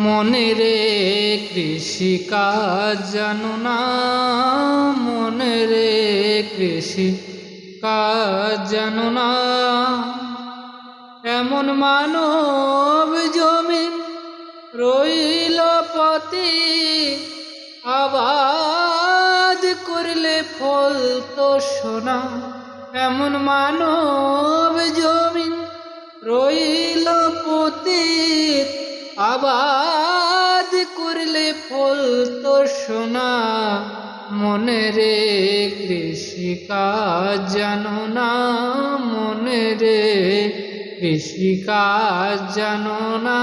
মনে রে কৃষিকাজ জানো না? মনে রে কৃষি কাজ জানো না? এমন মানব জমিন রইল পতি আবাদ করলে ফল তো সোনা। এমন মানব জমিন রইল পতিত আবাদ করলে ফল তো সোনা, মনে রে কৃষিকাজ জানো না, মনে রে কৃষিকাজ জানো না।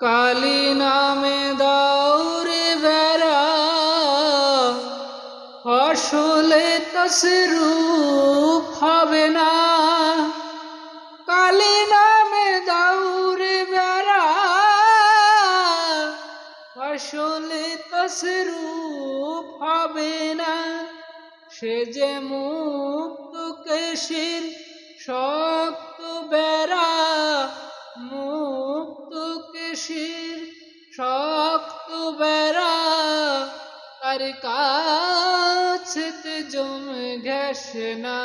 কালী নামে দৌড়ে বেড়া ফসলে তসরূপ হবে না। ফসলে তসরূপ হবে না। সে যে মুক্ত কেশির শক্ত বেড়া, মুক্ত কেশির শক্ত বেড়া, তার কাছেতে জমে ঘেসে না।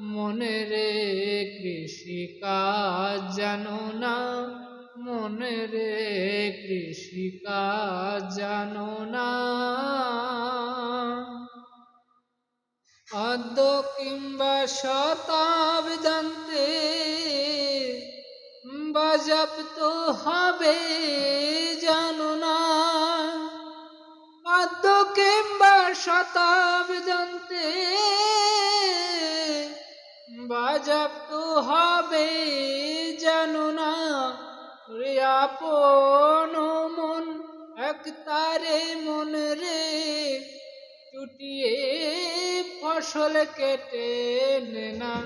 মনে রে কৃষিকাজ জানো না। মনে রে কৃষিকাজ জানো না। অদ্য কিংবা শতাব্দান্তে বাজাপ্ত হবে, জানো না। অদ্য কিংবা শতাব্দান্তে বাজাপ্ত হবে, জানো না। আপন মন, এক তারে মন রে। চুটিয়ে ফসল কেটে নে না।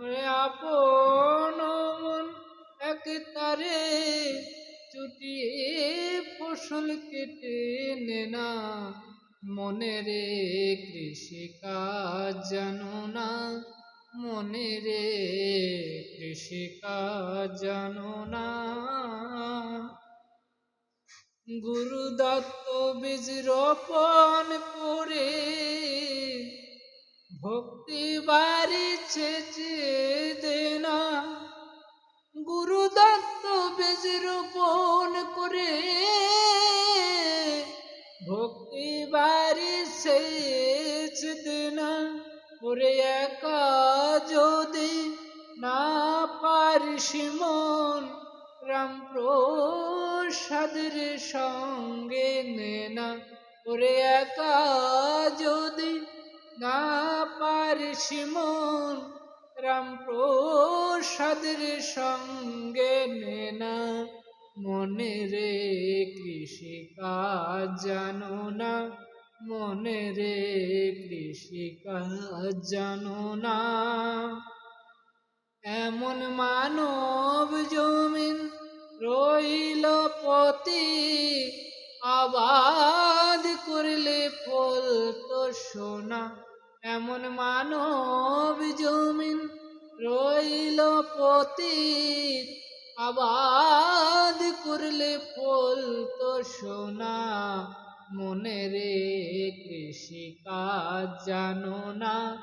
রে আপন মন, এক তারে। চুটিয়ে ফসল কেটে নে না। মনে রে কৃষিকাজ জানো না। মনে রে কৃষিকাজ জানো না। গুরু দত্ত বীজ রোপণ করে ভক্তি বাড়িছে দেনা গুরু দত্ত বীজ রোপণ করে ভক্তি বাড়িছে দেনা ওরে একা মন রাম প্রসাদের সঙ্গে নে না ওরে একা যদি না পারিস রাম প্রসাদের সঙ্গে নে না মনে রে কৃষিকাজ জানো না, মনে রে কৃষিকাজ জানো না। এমন মানব জমিন রইল পতি। আবাদ করলে ফল তো সোনা। এমন মানব জমিন রইল পতি। আবাদ করলে ফল তো সোনা। মনে রে কৃষিকাজ জানো না।